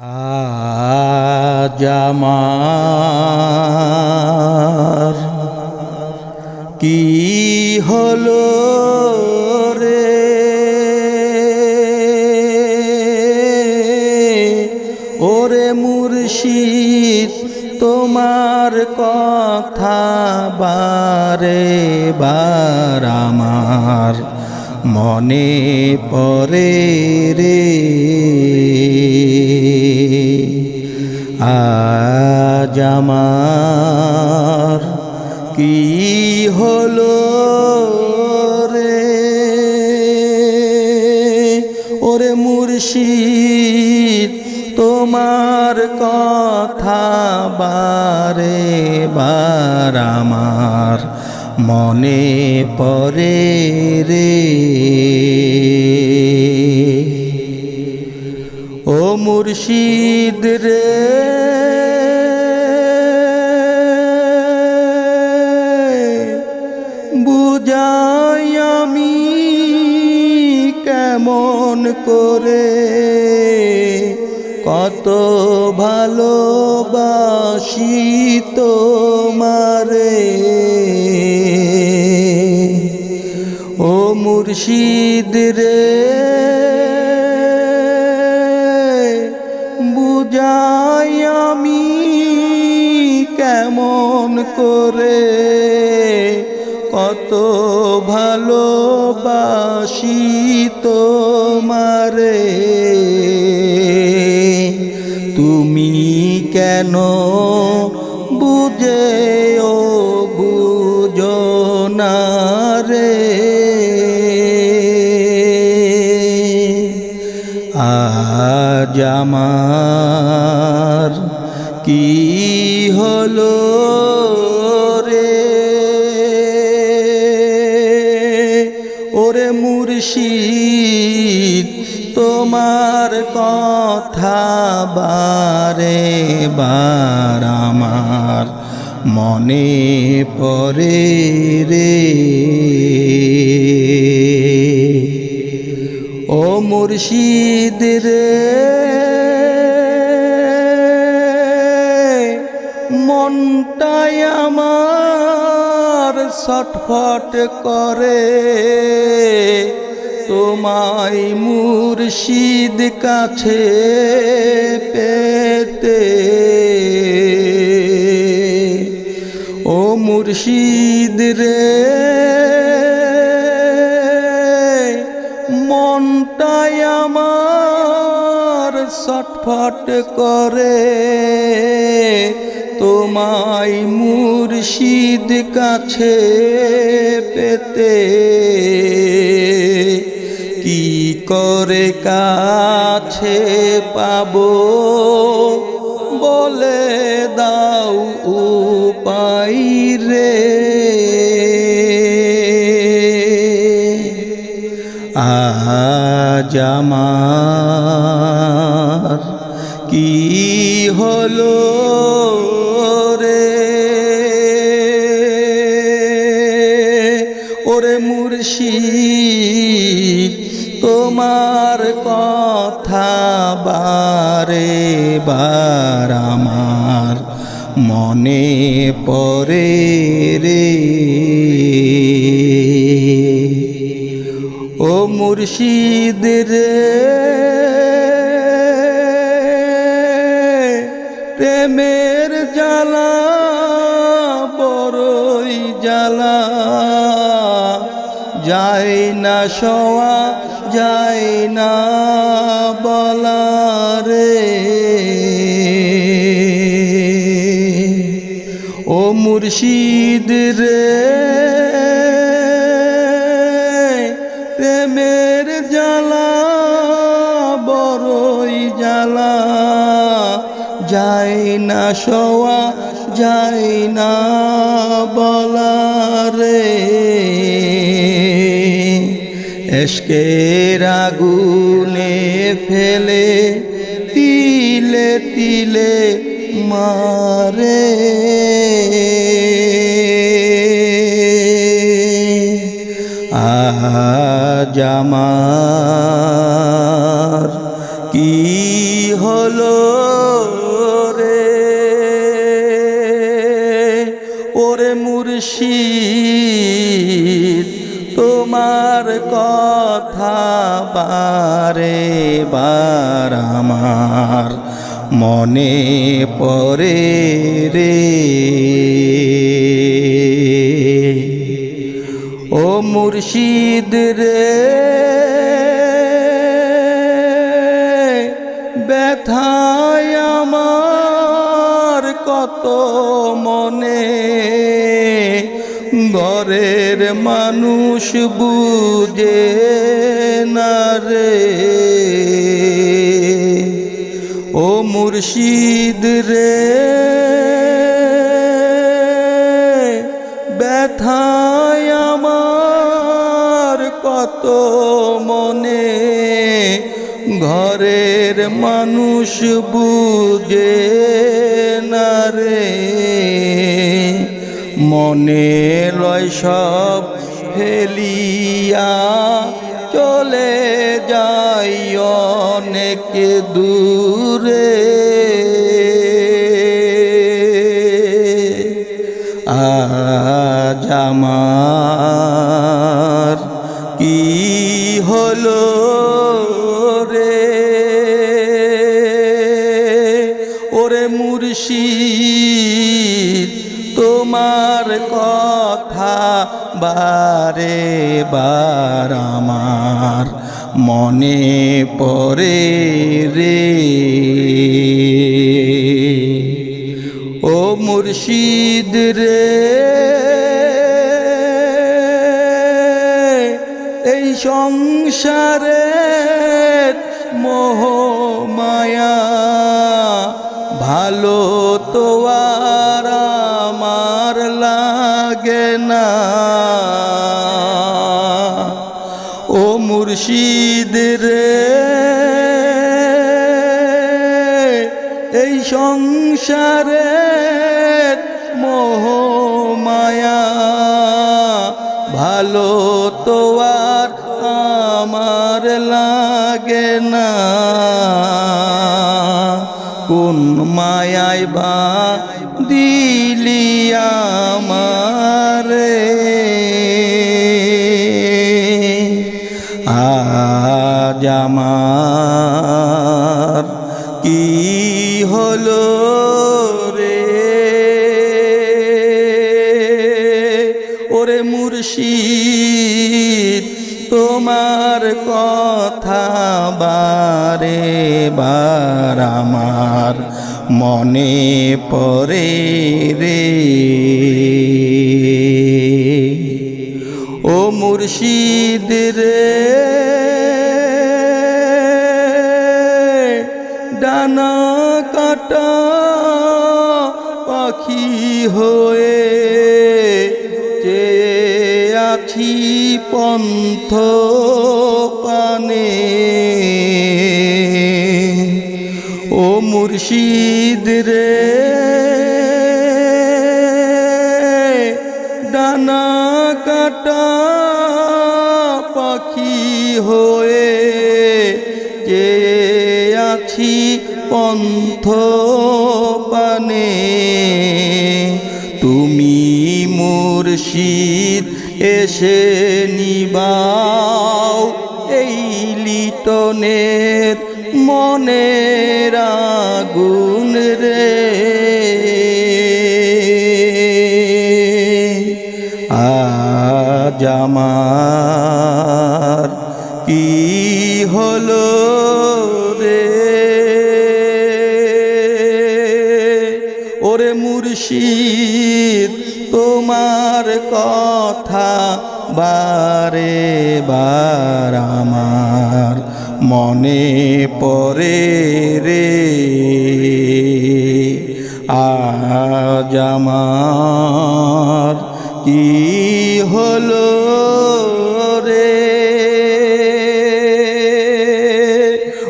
আজ আমার কি হলো রে? ওরে মুর্শিদ তোমার কথা বারে বার আমার মনে পড়ে রে। আজ আমার কি হলো রে? ওরে মুর্শিদ, তোমার কথা বারে বার আমার মনে পড়ে রে। ও মুর্শিদ রে। বুঝাই আমি কেমন করে কত ভালোবাসি তোমারে মুর্শিদ রে। বুঝাই আমি কেমন করে কত ভালোবাসি তোমারে। তুমি কেন বুঝে আজ আমার কি হলো রে? ওরে মুর্শিদ, তোমার কথা বারে বার আমার মনে পড়ে রে। ও মুর্শিদ রে। মনটাই আমার ছটফট করে। তোমায় মুর্শিদ কাছে পেতে। ও মুর্শিদ রে। মনটাই আমার করে। তোমায় মুর্শিদ কাছে পেতে কি করে কাছে পাবো? বলে দাও উপায় রে। আজ আমার কি হলো রে? ওরে মুর্শিদ তোমার কথা বারে বার আমার মনে পড়ে। ও মুর্শিদ রে প্রেমের জ্বালা, বড়ই জ্বালা। যায় না শোয়া যায় না বলা রে। ও মুর্শিদ রে শোয়া যায় না বলা রে। এসকের আগুনে ফেলে তিলে তিলে মারে। আজ আমার কি হলো? মুর্শিদ, তোমার কথা বারে বার আমার মনে পড়ে রে। ও মুর্শিদ রে, ব্যথায় আমার কত মনে ঘরের মানুষ বুঝে না রে। ও মুর্শিদ রে, ব্যথায় আমার কত মনে। ঘরের মানুষ বুঝে না রে। মনে লয় সব ফেলিয়া চলে যাই অনেক দূরে। আমার কি হলো রে? ওরে মুর্শিদ তোমার কথা বারে বার আমার মনে পড়ে রে। ও মুর্শিদ রে, এই সংসারে মোহ মায়া ভালো মুর্শিদ রে। এই সংসারে মোহ মায়া ভালো তো আর আমার লাগে না। কোন মায়ায় বা দিলি আমারে? আজ আমার কি হলো রে? ওরে মুর্শিদ, তোমার কথা বারে বার আমার মনে পড়ে রে। ও মুর্শিদ রে কাটা পাখি হয়ে চেয়ে আছি পন্থ পানে। ও মুর্শিদ রে ডানা কাটা পাখি হয়ে তুমি মুর্শিদ এসে নিবাও এই লিটনের মনের আগুন রে। আমার কি হলো রে? ওরে মুর্শিদ বারে বার আমার মনে পরে রে। আজ আমার কি হলো রে?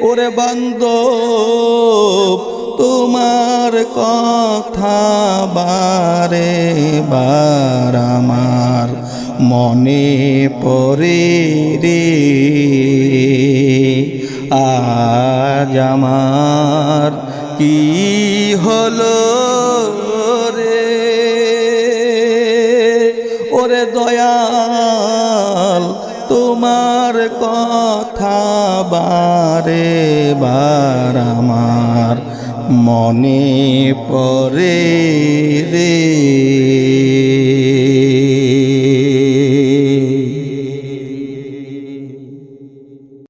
ওরে বান্ধব তোমার কথা বারে বার আমার মনে পড়ে রে। আজ আমার কি হলো রে? ওরে দয়াল, তোমার কথা বারে বার আমার মনে পরে রে।